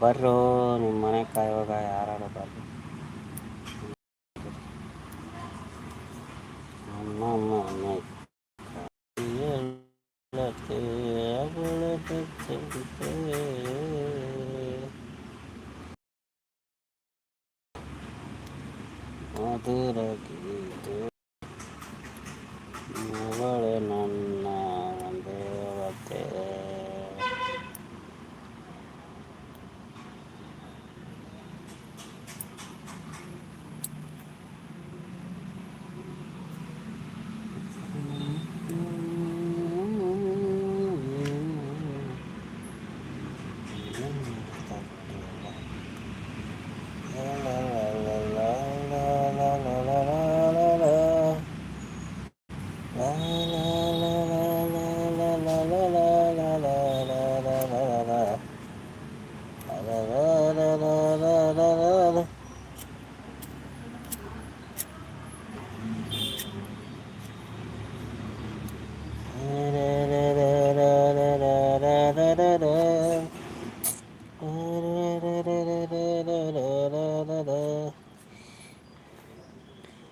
ಬರ್ರೋ ನಿಮ್ಮ ಮನೆ ಕಾಯುವಾಗ ಯಾರು ಬರ್ರಿ ನಮ್ಮ ಮನೆ ಕಾಯಲತೆ ಅವಳದ ಚರಿತೆ ಮಧುರ ಗೀತೆ ಅವಳೆ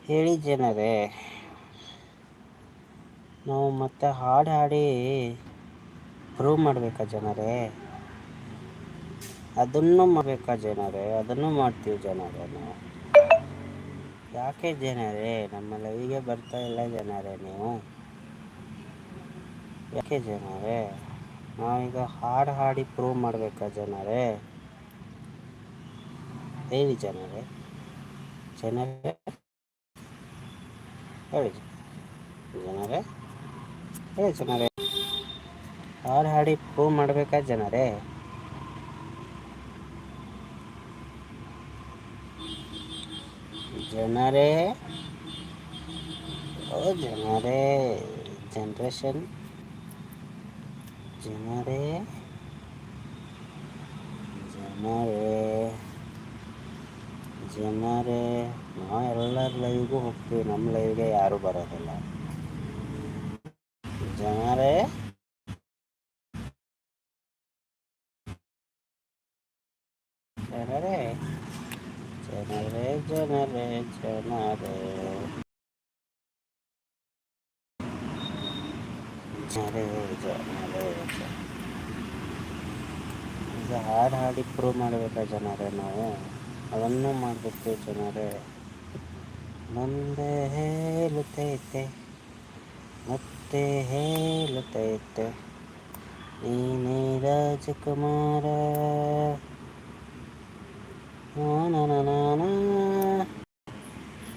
ಹೇಳಿ ಜನರೇ, ನಾವು ಮತ್ತೆ ಹಾಡು ಹಾಡಿ ಪ್ರೂವ್ ಮಾಡಬೇಕಾ ಜನರೇ? ಅದನ್ನು ಮಾಡಬೇಕಾ ಜನರೇ? ಅದನ್ನು ಮಾಡ್ತೀವಿ ಜನರೇ ನಾವು. ಯಾಕೆ ಜನರೇ? ನಮ್ಮ ಲೈವಿಗೆ ಬರ್ತಾ ಇಲ್ಲ ಜನರೇ ನೀವು. ಯಾಕೆ ಜನರೇ? ನಾವೀಗ ಹಾಡು ಹಾಡಿ ಪ್ರೂವ್ ಮಾಡಬೇಕಾ ಜನರೇ? ಹೇಳಿ ಜನರೇ ಜನರೇ ಹೇಳಿ ಜನರೇ ಹೇಳಿ ಜನರೇ ಹಾಡು ಹಾಡಿ ಪ್ರೂವ್ ಮಾಡಬೇಕಾ ಜನರೇ ಜನರೇ ಓ ಜನರೇ ಜನ್ರೇಷನ್ ಜನರೇ ಜನರೇ ಜನರೇ ನಾವು ಎಲ್ಲರ ಲೈವ್ಗೂ ಹೋಗ್ತೀವಿ ನಮ್ಮ ಲೈವ್ಗೆ ಯಾರೂ ಬರೋದಿಲ್ಲ. ಜನರೇ ಜನರೇ ಜನರೇ ಜನರೇ ಜನರೇ ಜನರೇ ಜನರೇ ಈಗ ಹಾಡು ಹಾಡಿ ಪ್ರೂವ್ ಮಾಡಬೇಕಾ ಜನರೇ ನಾವು? ಅದನ್ನು ಮಾಡಬೇಕು ಜನರೇ ಮುಂದೆ ಹೇಳುತ್ತೈತೆ ಮತ್ತೆ ಹೇಳುತ್ತೈತೆ ನೀನೇ ರಾಜಕುಮಾರ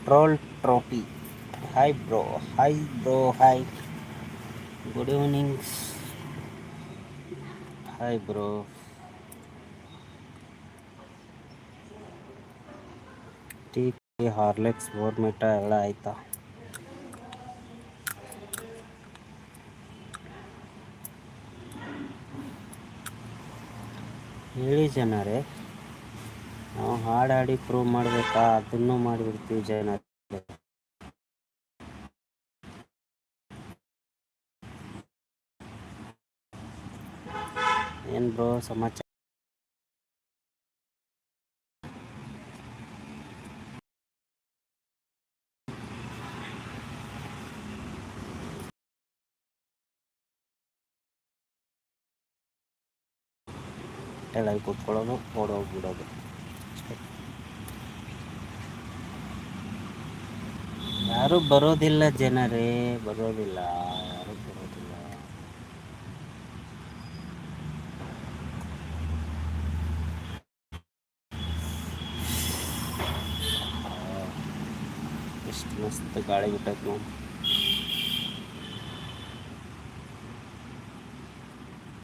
troll trophy hi bro hi bro hi good evenings hi bro tea Horlicks ಬೋರ್ಮಿಟ ಎಲ್ಲ ಆಯ್ತಾ? ಹೇಳಿ ಜನರೇ, ನಾವು ಹಾಡಾಡಿ ಹಾಡಿ ಪ್ರೂವ್ ಮಾಡಬೇಕಾ? ಅದನ್ನು ಮಾಡಿಬಿಡ್ತೀವಿ ಜನರೇ. ಏನು ಬ್ರೋ ಸಮಾಚಾರ? ಎಲ್ಲ ಕೂತ್ಕೊಳ್ಳೋದು ಓಡೋಗ್ಬಿಡೋದು ಯಾರು ಬರೋದಿಲ್ಲ ಜನರೇ ಬರೋದಿಲ್ಲ ಯಾರು ಬರೋದಿಲ್ಲ. ಎಷ್ಟು ಮಸ್ತ್ ಗಾಳಿ ಬಿಟ್ಟೈತೆ ನೋಡಿ.